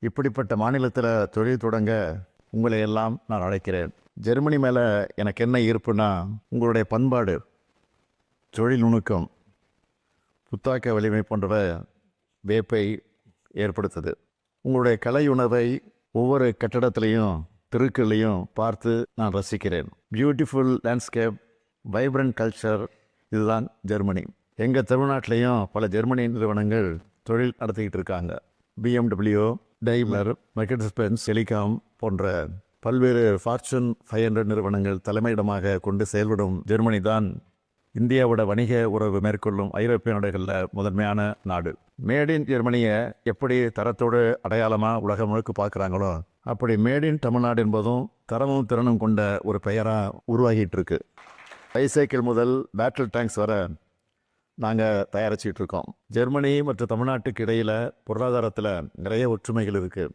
இப்படிப்பட்ட மாநிலத்தில் தொழில் தொடங்க உங்களை எல்லாம் நான் அழைக்கிறேன். ஜெர்மனி மேலே எனக்கு என்ன ஈர்ப்புனா உங்களுடைய பண்பாடு தொழில் நுணுக்கம் புத்தாக்க வலிமை போன்றவை வேப்பை ஏற்படுத்துது. உங்களுடைய கலை உணர்வை ஒவ்வொரு கட்டடத்திலையும் தெருக்கள்லையும் பார்த்து நான் ரசிக்கிறேன். பியூட்டிஃபுல் லேண்ட்ஸ்கேப் வைப்ரண்ட் கல்ச்சர் இதுதான் ஜெர்மனி. எங்கள் தமிழ்நாட்டிலையும் பல ஜெர்மனி நிறுவனங்கள் தொழில் நடத்திக்கிட்டு இருக்காங்க. BMW Daimler Mercedes Benz Telekom போன்ற பல்வேறு ஃபார்ச்சூன் ஃபைவ் ஹண்ட்ரட் நிறுவனங்கள் தலைமையிடமாக கொண்டு செயல்படும் ஜெர்மனி தான் இந்தியாவோட வணிக உறவு மேற்கொள்ளும் ஐரோப்பிய நாடுகளில் முதன்மையான நாடு. மேட் இன் ஜெர்மனியை எப்படி தரத்தோடு அடையாளமாக உலகம் முழுக்க பார்க்குறாங்களோ அப்படி மேட் இன் தமிழ்நாடு என்பதும் தரமும் திறனும் கொண்ட ஒரு பெயராக உருவாகிட்டு இருக்கு. பைசைக்கிள் முதல் பேட்டில் டேங்க்ஸ் வர நாங்கள் தயாரிச்சிட்ருக்கோம் ஜெர்மனி மற்றும் தமிழ்நாட்டுக்கு இடையில் பொருளாதாரத்தில் நிறைய ஒற்றுமைகள் இருக்குது